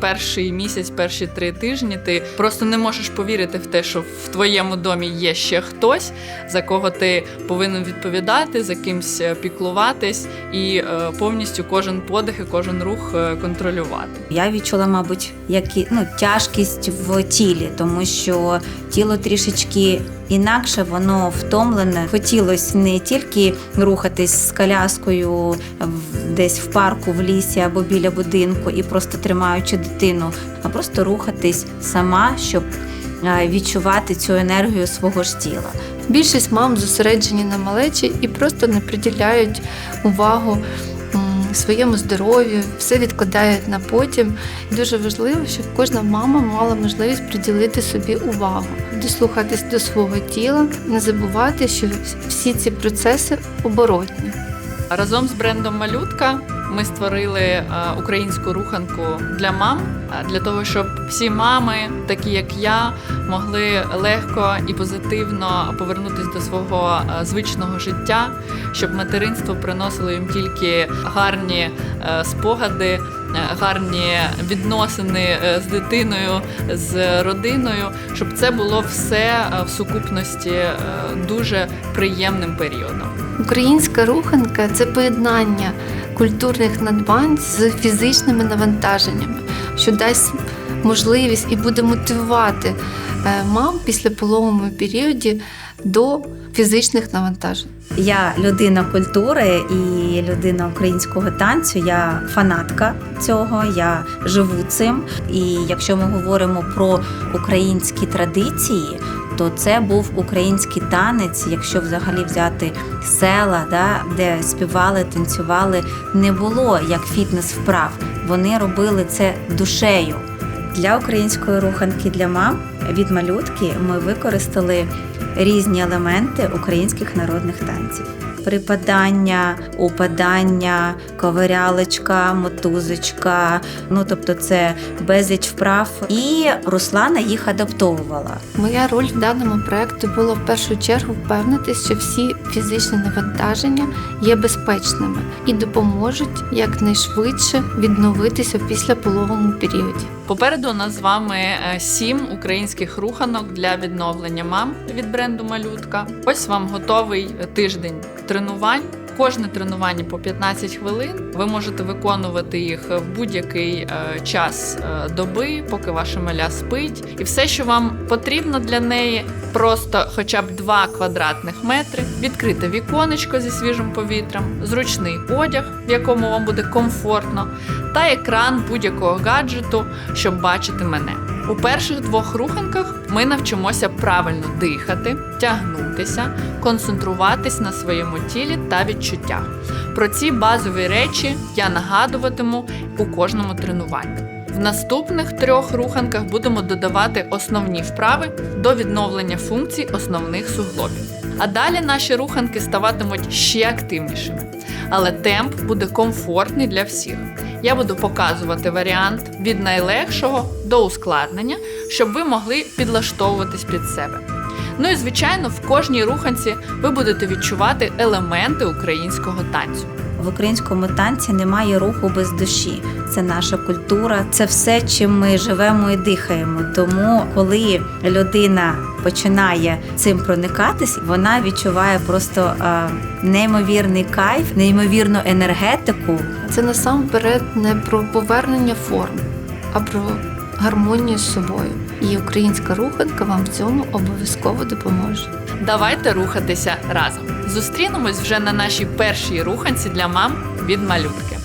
перший місяць, перші три тижні ти просто не можеш повірити в те, що в твоєму домі є ще хтось, за кого ти повинен відповідати, за кимсь е, піклуватись і е, повністю кожен подих і кожен рух е, контролювати. Я відчула, мабуть, як і, ну, тяжкість в тілі, тому що тіло трішечки інакше, воно втомлене. Хотілося не тільки рухатись з коляскою в- десь в парку, в лісі або біля будинку і просто тримаючи дитину, а просто рухатись сама, щоб е, відчувати цю енергію свого ж тіла. Більшість мам зосереджені на малечі і просто не приділяють увагу своєму здоров'ю, все відкладають на потім. Дуже важливо, щоб кожна мама мала можливість приділити собі увагу, дослухатись до свого тіла, не забувати, що всі ці процеси оборотні. Разом з брендом Малютка ми створили е, українську руханку для мам, е, для того, щоб всі мами, такі як я, могли легко і позитивно повернутися до свого е, звичного життя, щоб материнство приносило їм тільки гарні спогади. Гарні відносини з дитиною, з родиною, щоб це було все в сукупності дуже приємним періодом. Українська руханка це поєднання культурних надбань з фізичними навантаженнями, що дасть можливість і буде мотивувати е, мам після пологовому періоді до фізичних навантажень. Я людина культури і людина українського танцю. Я фанатка цього, я живу цим. І якщо ми говоримо про українські традиції, то це був український танець. Якщо взагалі взяти села, да, де співали, танцювали, не було як фітнес вправ. Вони робили це душею. Для української руханки для мам від малютки ми використали різні елементи українських народних танців. Припадання, упадання, ковирялочка, мотузочка. Ну тобто це безліч вправ. І Руслана їх адаптовувала. Моя роль в даному проєкті була в першу чергу впевнитись, що всі фізичні навантаження є безпечними і допоможуть якнайшвидше відновитися в післяпологовому періоді. Попереду у нас з вами е, сім українських руханок для відновлення мам від бренду Малютка. Ось вам готовий тиждень тренувань. Кожне тренування по 15 хвилин. Ви можете виконувати їх в будь-який е, час е, доби, поки ваша маля спить. І все, що вам потрібно для неї, просто хоча б 2 квадратних метри, відкрите віконечко зі свіжим повітрям, зручний одяг, в якому вам буде комфортно, та екран будь-якого гаджету, щоб бачити мене. У перших двох руханках ми навчимося правильно дихати, тягнутися, концентруватись на своєму тілі та відчуттях. Про ці базові речі я нагадуватиму у кожному тренуванні. В наступних трьох руханках будемо додавати основні вправи до відновлення функцій основних суглобів. А далі наші руханки ставатимуть ще активнішими. Але темп буде комфортний для всіх. Я буду показувати варіант від найлегшого до ускладнення, щоб ви могли підлаштовуватись під себе. Ну і звичайно, в кожній руханці ви будете відчувати елементи українського танцю. В українському танці немає руху без душі. Це наша культура, це все, чим ми живемо і дихаємо. Тому, коли людина починає цим проникатись, вона відчуває просто е, неймовірний кайф, неймовірну енергетику. Це насамперед не про повернення форм, а про гармонію з собою. І українська руханка вам в цьому обов'язково допоможе. Давайте рухатися разом. Зустрінемось вже на нашій першій руханці для мам від малютки.